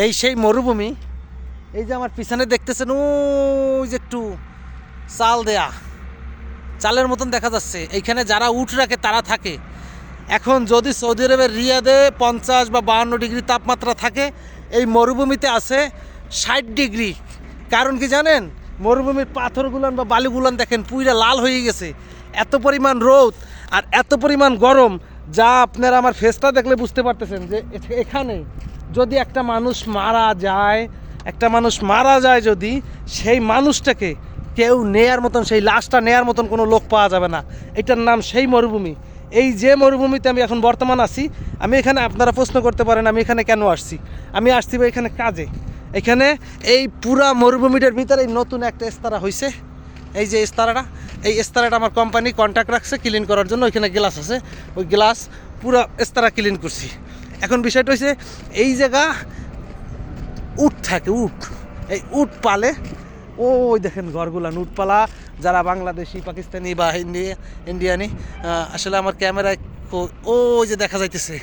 এই সেই মরুভূমি, এই যে আমার পিছনে দেখতেছেন, ওই যে একটু চাল দেয়া, চালের মতন দেখা যাচ্ছে। এইখানে যারা উঠ রাখে, তারা থাকে। এখন যদি সৌদি আরবের রিয়াদে পঞ্চাশ বা বাহান্ন ডিগ্রি তাপমাত্রা থাকে, এই মরুভূমিতে আছে ষাট ডিগ্রি। কারণ কি জানেন? মরুভূমির পাথরগুলান বা বালিগুলান দেখেন, পুইরা লাল হয়ে গেছে। এত পরিমাণ রোদ আর এত পরিমাণ গরম, যা আপনারা আমার ফেসটা দেখলে বুঝতে পারতেছেন যে এখানে যদি একটা মানুষ মারা যায়, একটা মানুষ মারা যায় যদি, সেই মানুষটাকে কেউ নেয়ার মতন, সেই লাশটা নেয়ার মতন কোনো লোক পাওয়া যাবে না। এটার নাম সেই মরুভূমি। এই যে মরুভূমিতে আমি এখন বর্তমান আছি, আমি এখানে, আপনারা প্রশ্ন করতে পারেন, আমি এখানে কেন আসছি? আমি আসছি ভাই এখানে কাজে? এখানে এই পুরা মরুভূমিটার ভিতরে নতুন একটা ইস্তারা হয়েছে এই যে ইস্তারাটা, এই ইস্তারাটা আমার কোম্পানি কন্ট্যাক্ট রাখছে ক্লিন করার জন্য। ওইখানে গ্লাস আছে। ওই গ্লাস পুরা ইস্তারা ক্লিন করছি। এখন বিষয়টা হচ্ছে এই জায়গা উট থাকে, উট। এই উট পালে, ওই দেখেন ঘরগুলান উটপালা, যারা বাংলাদেশি, পাকিস্তানি বা ইন্ডিয়া ইন্ডিয়ানি আসলে আমার ক্যামেরায় ওই যে দেখা যাইতেছে।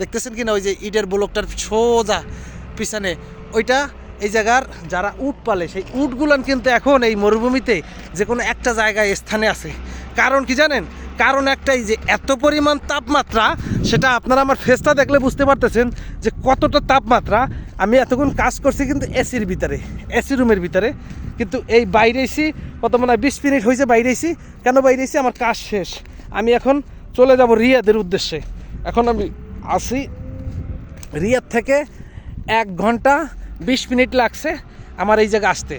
দেখতেছেন কি না ওই যে ইটের ব্লকটার সোজা পিছনে। ওইটা এই জায়গার যারা উট পালে, সেই উটগুলান কিন্তু এখন এই মরুভূমিতে যে কোনো একটা জায়গায় স্থানে আছে। কারণ কি জানেন? কারণ একটাই যে এত পরিমাণ তাপমাত্রা, সেটা আপনারা আমার ফেসটা দেখলে বুঝতে পারতেছেন যে কতটা তাপমাত্রা। আমি এতক্ষণ কাজ করছি কিন্তু এসির ভিতরে এসি রুমের ভিতরে। কিন্তু এই বাইরে এসি কত মনে হয় বিশ মিনিট হয়েছে বাইরে এসি। কেন বাইরে এসি? আমার কাজ শেষ। আমি এখন চলে যাব রিয়াদের উদ্দেশ্যে। এখন আমি আসি রিয়াদ থেকে এক ঘণ্টা বিশ মিনিট লাগছে আমার এই জায়গায় আসতে।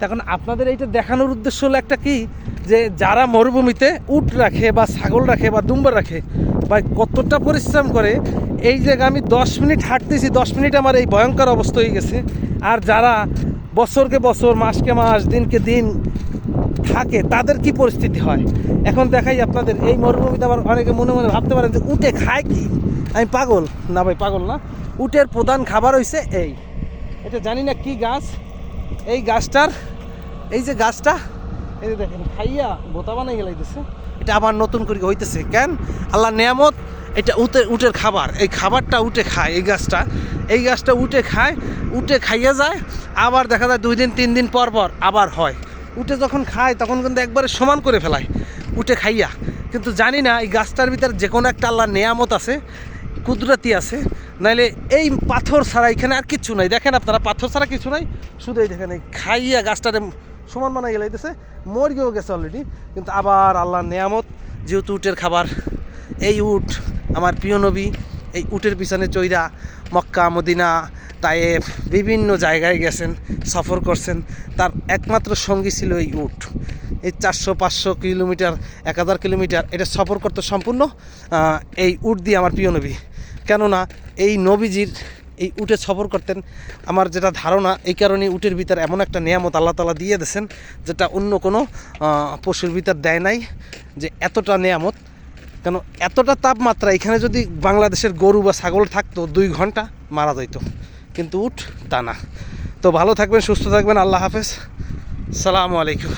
তখন আপনাদের এইটা দেখানোর উদ্দেশ্য হলো একটা কি? যে যারা মরুভূমিতে উট রাখে বা ছাগল রাখে বা দুম্বা রাখে বা কতটা পরিশ্রম করে। এই জায়গা আমি দশ মিনিট হাঁটতেছি, দশ মিনিট আমার এই ভয়ঙ্কর অবস্থা হয়ে গেছে। আর যারা বছরকে বছর, মাসকে মাস, দিনকে দিন থাকে, তাদের কি পরিস্থিতি হয়? এখন দেখাই আপনাদের, এই মরুভূমিতে আবার অনেকে মনে মনে ভাবতে পারেন যে উটে খায় কি? আমি পাগল? না ভাই, পাগল না। উটের প্রধান খাবার হইছে এই। এটা জানি না কি গাছ। এই গাছটার, এই যে গাছটা, এই দেখেন, খাইয়া বোতা বানাই গেলাইতেছে এটা আবার নতুন করে হইতেছে, কেন? আল্লাহ নিয়ামত, এটা উটের উটের খাবার, এই খাবারটা উঠে খায়, এই গাছটা। এই গাছটা উঠে খায় উঠে খাইয়ে যায়, আবার দেখা যায় দুই দিন, তিন দিন পর পর আবার হয়। উঠে যখন খায়, তখন কিন্তু একবারে সমান করে ফেলায় উঠে খাইয়া। কিন্তু জানি না, এই গাছটার ভিতরে যে কোনো একটা আল্লাহ নেয়ামত আছে কুদরতি আছে, নাইলে এই পাথর ছাড়া এখানে আর কিচ্ছু নাই। দেখেন আপনারা, পাথর ছাড়া কিছু নাই, শুধু এই দেখেন এই খাইয়া গাছটারে সমান বানাই গেলাইতেছে মরিয়েও গেছে অলরেডি কিন্তু আবার আল্লাহ নেয়ামত, যেহেতু উটের খাবার, এই উট আমার প্রিয় নবী, এই উটের পিছনে চৈরা মক্কা, মদিনা, তায়েফ, বিভিন্ন জায়গায় গেছেন, সফর করছেন, তার একমাত্র সঙ্গী ছিল এই উট। এই চারশো, পাঁচশো কিলোমিটার, এক হাজার কিলোমিটার, এটা সফর করতে সম্পূর্ণ এই উট দিয়ে আমার প্রিয় নবী। কেননা এই নবীজির এই উটে সফর করতেন, আমার যেটা ধারণা এই কারণে উটের ভিতর এমন একটা নিয়ামত আল্লাহ তালা দিয়ে দিয়েছেন, যেটা অন্য কোনো পশুর ভিতর দেয় নাই, যে এতটা নিয়ামত। কেন এতটা তাপমাত্রা, এখানে যদি বাংলাদেশের গরু বা ছাগল থাকতো, দুই ঘণ্টা মারা যাইত। কিন্তু উঠ তা না। তো ভালো থাকবেন, সুস্থ থাকবেন, আল্লাহ হাফেজ। সালামু আলাইকুম।